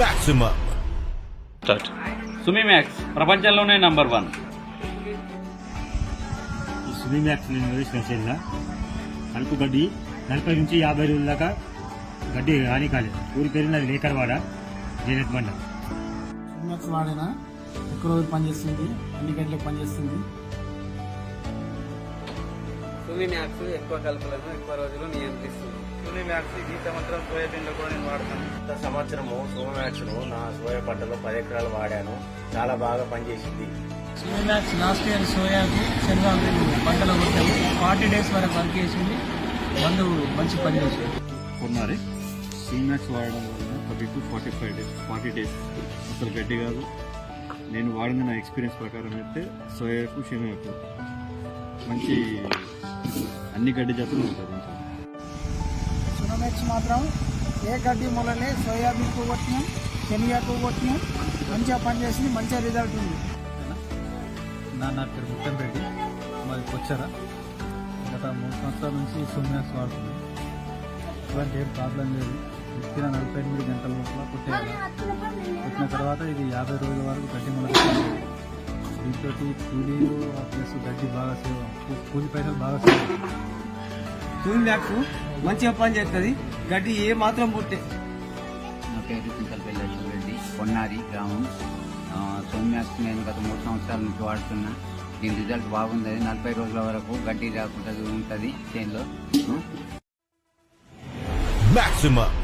maximum. Start సుమిమ్యాక్స్ ప్రపంచంలోనే number one ఈ స్విమ్మింగ్ మ్యాక్స్ నేను చెల్ల కలుపు గడ్డి నలభై నుంచి యాభై రోజుల దాకా గడ్డి రాని కాలేదు ఊరి పేరు నాది లేకరవాడ జైనత్ బండ మ్యాక్స్ వాడినా? ఎక్కువ రోజులు పనిచేస్తుంది అన్ని గంటలకు పనిచేస్తుంది సుమి మ్యాక్స్ ఎక్కువ కలుపులను ఎక్కువ రోజులు నియంత్రిస్తుంది. మ్యాక్స్ ఈ సంవత్సరం సోయాబీన్లో కూడా నేను వాడతాను. గత సంవత్సరము సోమమాక్స్ను నా సోయా పంటలో పది ఎకరాలు వాడాను. చాలా బాగా పనిచేసింది. మ్యాక్స్ లాస్ట్ ఇయర్ సోయాకు శనగలు పంటలు కొట్టాము. ఫార్టీ డేస్ వరకు వర్క్ చేసింది. మందు మంచి పని చేసింది. కొన్నారే? సీమాక్స్ వాడడం వల్ల thirty to forty five days forty days అసలు గడ్డి కాదు. నేను వాడిన నా ఎక్స్పీరియన్స్ ప్రకారం అయితే సోయాకు శనగకు మంచి అన్ని గడ్డి జాతులు ఉంటుంది నెక్స్ట్ మాత్రం ఏ గడ్డి మొలనే సోయాబీన్ కొట్టినాం శనగకు కొట్టినాం మంచిగా పనిచేసింది మంచిగా రిజల్ట్ ఉంది. నా నా పేరు ముత్తంరెడ్డి మాది కొచ్చారా. గత మూడు సంవత్సరాల నుంచి సోమ్యాక్స్ వాడుతుంది ఇలాంటి ఏం ప్రాబ్లం లేదు. ఎక్కిన నలభై ఎనిమిది గంటల లోపల కొట్టేయాలి. కొట్టిన తర్వాత ఇది యాభై రోజుల వరకు గడ్డి మొదలు దీంతో కూలీలు ప్లస్ గడ్డి బాగా సేవ కూలి పైసలు బాగా సేవ. సుమి మ్యాక్స్ మంచిగా పని చేస్తుంది గడ్డి ఏ మాత్రం పుట్టే. నా పేరు చింతలపల్లి రెడ్డి. పొన్నారి గ్రామం. ఆ, సోమ్యాక్స్ నేను గత మూడు సంవత్సరాల నుంచి వాడుతున్నా. దీని రిజల్ట్ బాగుంది నలభై రోజుల వరకు గడ్డి రాకుండా ఉంటుంది. చేనులో. Maximum.